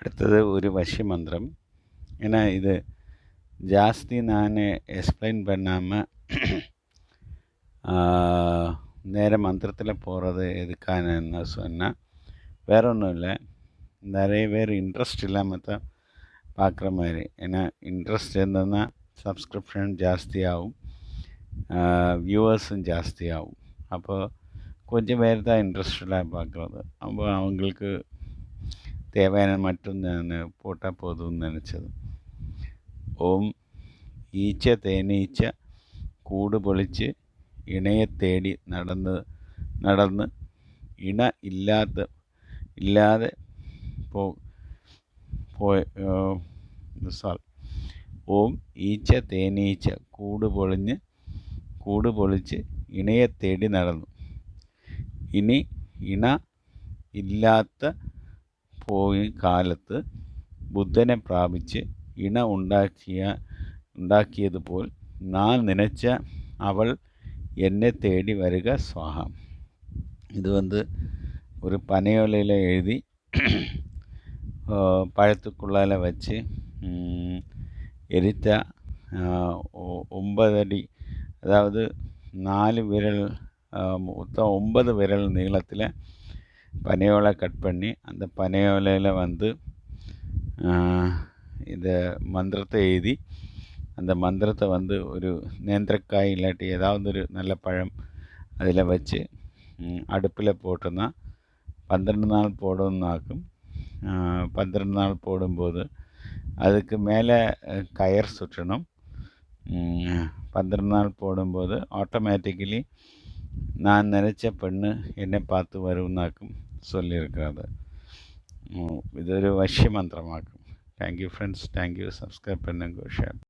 அடுத்தது ஒரு வசி மந்திரம். ஏன்னா இது ஜாஸ்தி நான் எக்ஸ்பிளைன் பண்ணாமல் நேர மந்திரத்தில் போகிறது எதுக்கானன்னு சொன்னால் வேற ஒன்றும் இல்லை. நிறைய பேர் இன்ட்ரெஸ்ட் இல்லாமல் தான் பார்க்குற மாதிரி. ஏன்னா இன்ட்ரெஸ்ட் இருந்ததுன்னா சப்ஸ்கிரிப்ஷன் ஜாஸ்தியாகும். வியூவர்ஸும் ஜாஸ்தியாகும். அப்போது கொஞ்சம் பேர் தான் இன்ட்ரெஸ்டடாக பார்க்குறது அப்போ அவங்களுக்கு ദേവേന മറ്റൊന്നാണ് പൂട്ടാപ്പോതും നനച്ചത്. ഓം ഈച്ച തേനീച്ച കൂട് പൊളിച്ച് ഇണയെ തേടി നടന്ന് നടന്ന് ഇണ ഇല്ലാത്ത ഇല്ലാതെ പോ സോറി ഓം ഈച്ച തേനീച്ച കൂട് പൊളിഞ്ഞ് കൂട് പൊളിച്ച് ഇണയെ തേടി നടന്നു. ഇനി ഇണ ഇല്ലാത്ത പോയി കാലത്ത് ബുദ്ധനെ പ്രാപിച്ച് ഇണ ഉണ്ടാക്കിയ ഉണ്ടാക്കിയതുപോൽ ഞാൻ நினச்ச அவள் என்னை தேடி வருக சுவாகா இது வந்து ஒரு பனையோலையில் எழுதி பழத்துக்குள்ளால வச்சு எரித்தா ஒன்பது அடி அதாவது நாலு விரல் மொத்தம் ஒன்பது விரல் நீளத்தில் பனையோலை கட் பண்ணி அந்த பனையோலையில் வந்து இந்த மந்திரத்தை எழுதி அந்த மந்திரத்தை வந்து ஒரு நேந்திரக்காய் இல்லாட்டி ஏதாவது ஒரு நல்ல பழம் அதில் வச்சு அடுப்பில் போட்டோன்னா பன்னிரெண்டு நாள் போடணுன்னாக்கும் பன்னிரெண்டு நாள் போடும்போது அதுக்கு மேலே கயர் சுற்றணும். பன்னிரெண்டு நாள் போடும்போது ஆட்டோமேட்டிக்கலி நான் நினச்ச பெண்ணு என்னை பார்த்து வரும்னாக்கும் சொல்லியிருக்கிறது ഇതൊരു വശ്യമന്ത്രമാക്കും thank you friends thank you subscribe பண்ணுங்க ஷேர்